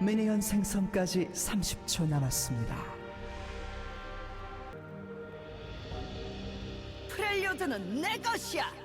미니언 생성까지 30초 남았습니다. 프렐리오드는 내 것이야.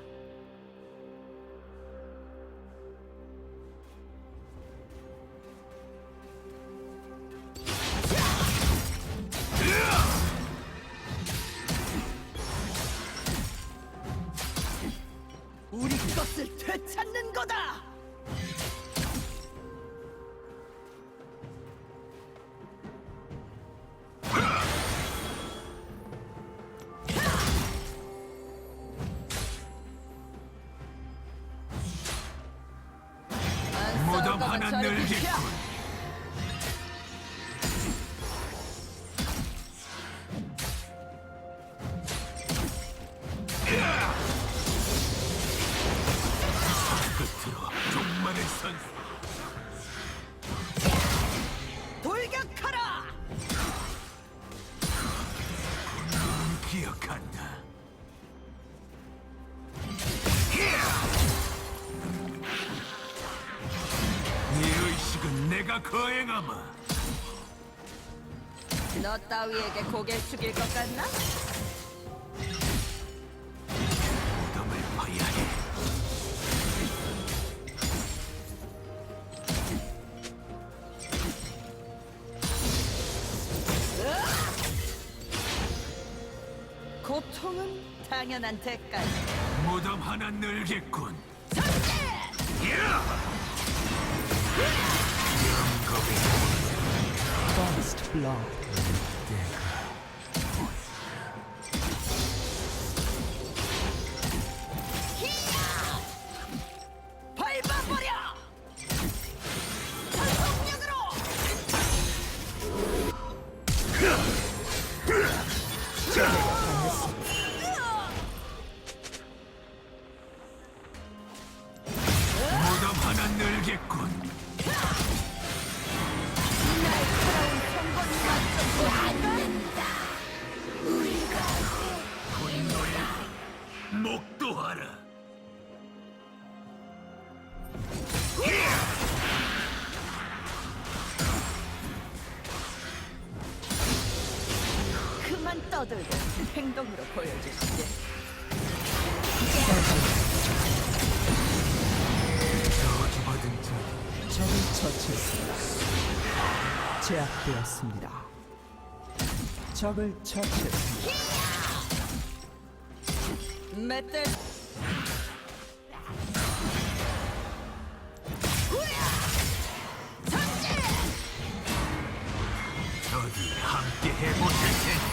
하 거행하마. 너 따위에게 고개 숙일 것 같나? 무덤을 봐야 해. 고통은 당연한 대가지. 무덤 하나 늘겠군. Blood. 밟 아버 제압되었습니다. 적을 처치했습니다. 멧들 어디 함께 해보실 테니.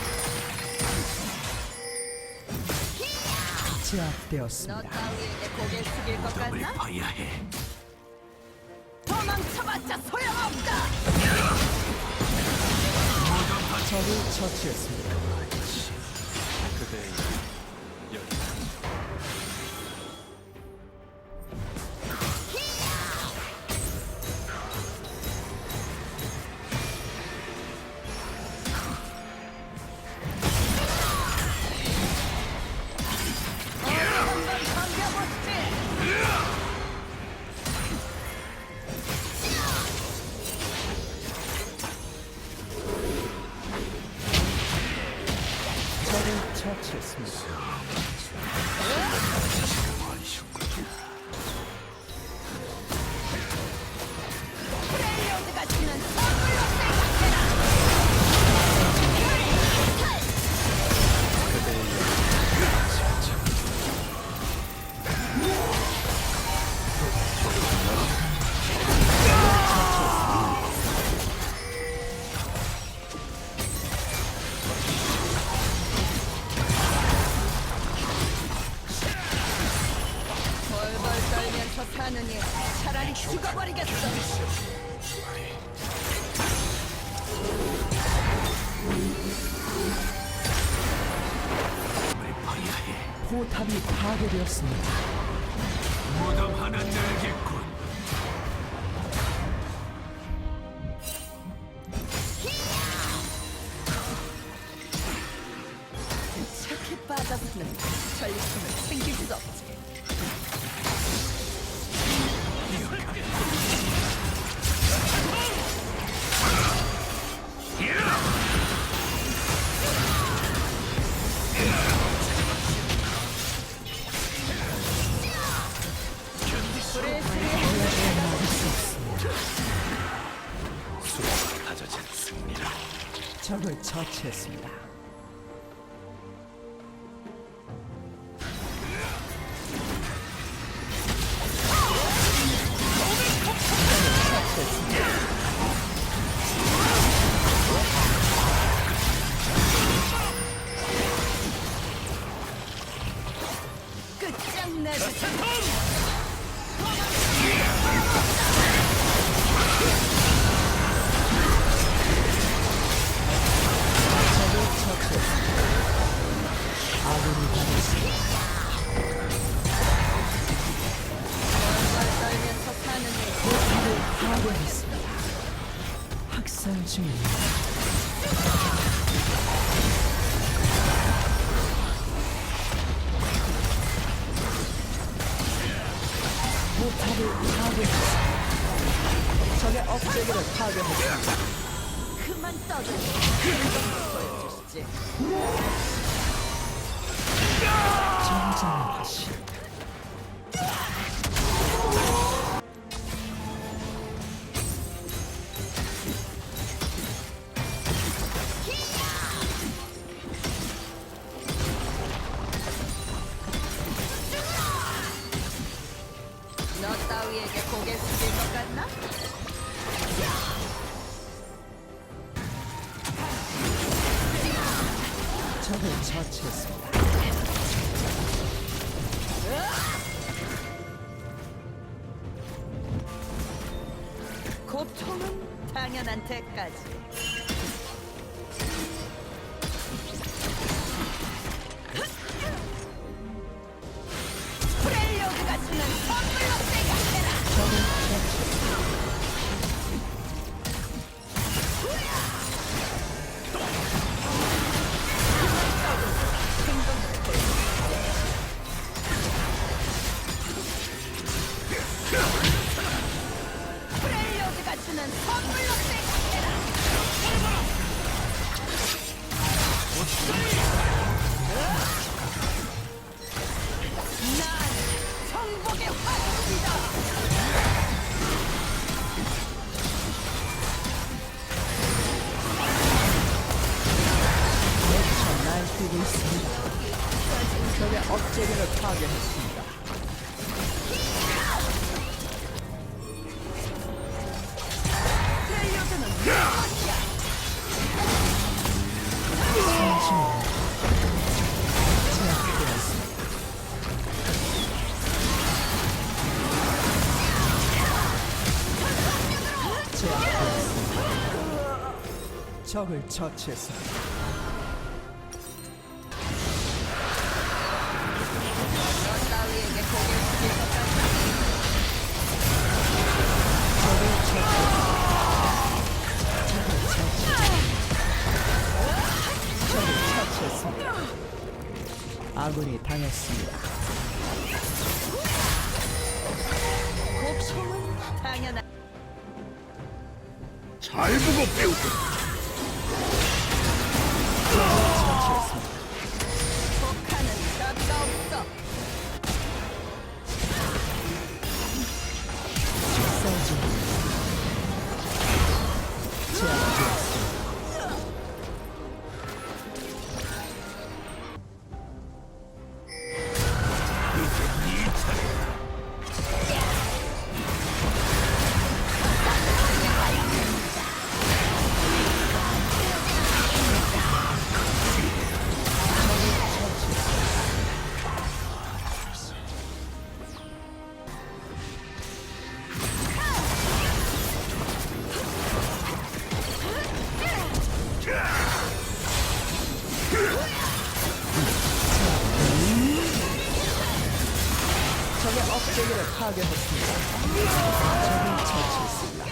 너 제압되었습니다. 따위에게 고개 숙일 것 같나? 봐야 해. 도망쳐봤자 소용없다! 적을 처치했습니다. 사느니 차라리 죽어버리겠어! 포탑이 파괴되었습니다. 처치했습니다. 중입니다. 포탑을 파괴했습니다. 적의 억제기를 파괴했습니다. 그만 떠들고 그런 보여주시지. 정정하시. 고개 숙일 것 같나? 적을 처치했습니다. 고통은 당연한 대가지. 적을 처치했습니다. 너 따위에게 고개 숙일 것 같나? 적을 처치했습니다. 적을 처치했습니다. 적을 처치했습니다. 아군이 당했습니다. 고통은 당연한. 잘 보고 배우고 파괴했습니다. 적을 처치했습니다.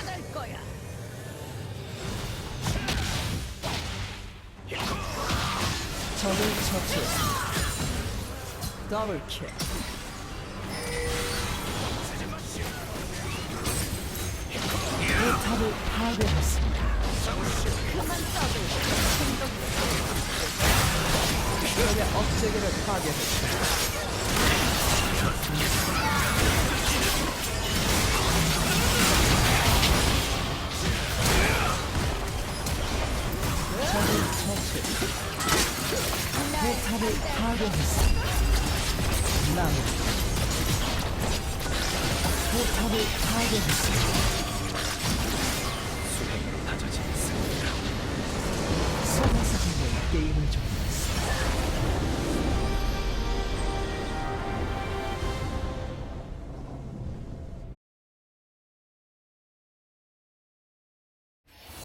적을 처치했습니다. 더블 킬. 포탑을 파괴했습니다. 적의 억제기를 파괴했습니다. 탑을 파괴했습니다. 마무리. 포탑을 파괴했습니다. 수행으로 다져진 승리라 소마사진의 게임을 좀